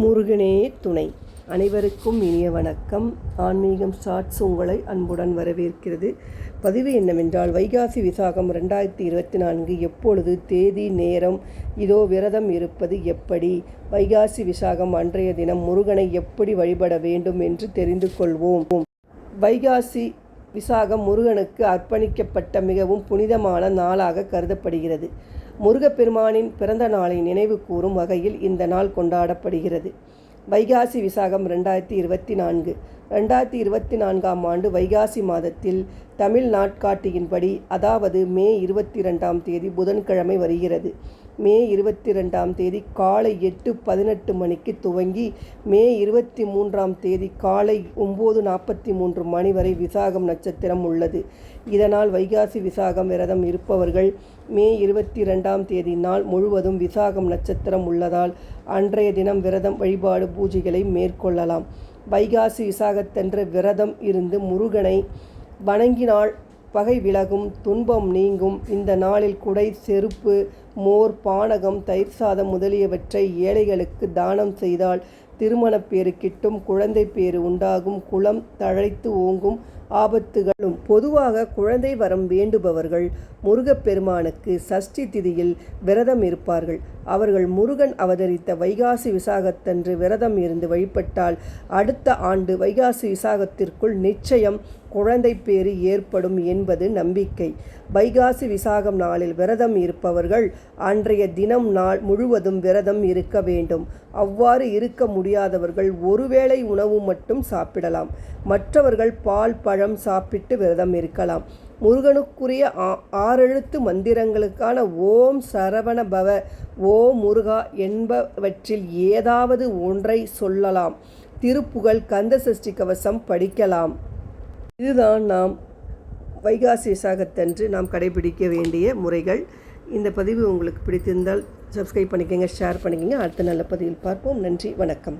முருகனே துணை. அனைவருக்கும் இனிய வணக்கம். ஆன்மீகம் ஷார்ட்ஸ் உங்களை அன்புடன் வரவேற்கிறது. பதிவு என்னவென்றால் வைகாசி விசாகம் ரெண்டாயிரத்தி இருபத்தி நான்கு. எப்பொழுது தேதி நேரம் இதோ விரதம் இருப்பது எப்படி? வைகாசி விசாகம் அன்றைய தினம் முருகனை எப்படி வழிபட வேண்டும் என்று தெரிந்து கொள்வோம். வைகாசி விசாகம் முருகனுக்கு அர்ப்பணிக்கப்பட்ட மிகவும் புனிதமான நாளாக கருதப்படுகிறது. முருகப்பெருமானின் பிறந்த நாளை நினைவு கூறும் வகையில் இந்த நாள் கொண்டாடப்படுகிறது. வைகாசி விசாகம் ரெண்டாயிரத்தி இருபத்தி நான்கு. ரெண்டாயிரத்தி இருபத்தி நான்காம் ஆண்டு வைகாசி மாதத்தில் தமிழ் நாட்காட்டியின்படி அதாவது மே இருபத்தி ரெண்டாம் தேதி புதன்கிழமை வருகிறது. மே இருபத்தி ரெண்டாம் தேதி காலை எட்டு பதினெட்டு மணிக்கு துவங்கி மே இருபத்தி மூன்றாம் தேதி காலை ஒம்பது நாற்பத்தி மூன்று மணி வரை விசாகம் நட்சத்திரம் உள்ளது. இதனால் வைகாசி விசாகம் விரதம் இருப்பவர்கள் மே இருபத்தி ரெண்டாம் தேதி நாள் முழுவதும் விசாகம் நட்சத்திரம் உள்ளதால் அன்றைய தினம் விரதம் வழிபாடு பூஜைகளை மேற்கொள்ளலாம். வைகாசி விசாகத்தென்ற விரதம் இருந்து முருகனை வணங்கினால் பகை விலகும் துன்பம் நீங்கும். இந்த நாளில் குடை செருப்பு மோர் பானகம் தயிர் சாதம் முதலியவற்றை ஏழைகளுக்கு தானம் செய்தால் திருமணப் பேறு கிட்டும் குழந்தை பேறு உண்டாகும் குளம் தழைத்து ஓங்கும் ஆபத்துகளும். பொதுவாக குழந்தை வரம் வேண்டுபவர்கள் முருகப்பெருமானுக்கு சஷ்டி திதியில் விரதம் இருப்பார்கள். அவர்கள் முருகன் அவதரித்த வைகாசி விசாகத்தன்று விரதம் இருந்து வழிபட்டால் அடுத்த ஆண்டு வைகாசி விசாகத்திற்குள் நிச்சயம் குழந்தை பேறு ஏற்படும் என்பது நம்பிக்கை. வைகாசி விசாகம் நாளில் விரதம் இருப்பவர்கள் அன்றைய தினம் நாள் முழுவதும் விரதம் இருக்க வேண்டும். அவ்வாறு இருக்க முடியாதவர்கள் ஒருவேளை உணவு மட்டும் சாப்பிடலாம். மற்றவர்கள் பால் பழம் சாப்பிட்டு விரதம் இருக்கலாம். முருகனுக்குரிய ஆறெழுத்து மந்திரங்களுக்கான ஓம் சரவண பவ ஓம் முருகா என்பவற்றில் ஏதாவது ஒன்றை சொல்லலாம். திருப்புகழ் கந்த சஷ்டி கவசம் படிக்கலாம். இதுதான் நாம் வைகாசி விசாகத்தன்று நாம் கடைபிடிக்க வேண்டிய முறைகள். இந்த பதிவு உங்களுக்கு பிடித்திருந்தால் சப்ஸ்கிரைப் பண்ணிக்கோங்க ஷேர் பண்ணிக்கோங்க. அடுத்த நல்ல பதிவில் பார்ப்போம். நன்றி வணக்கம்.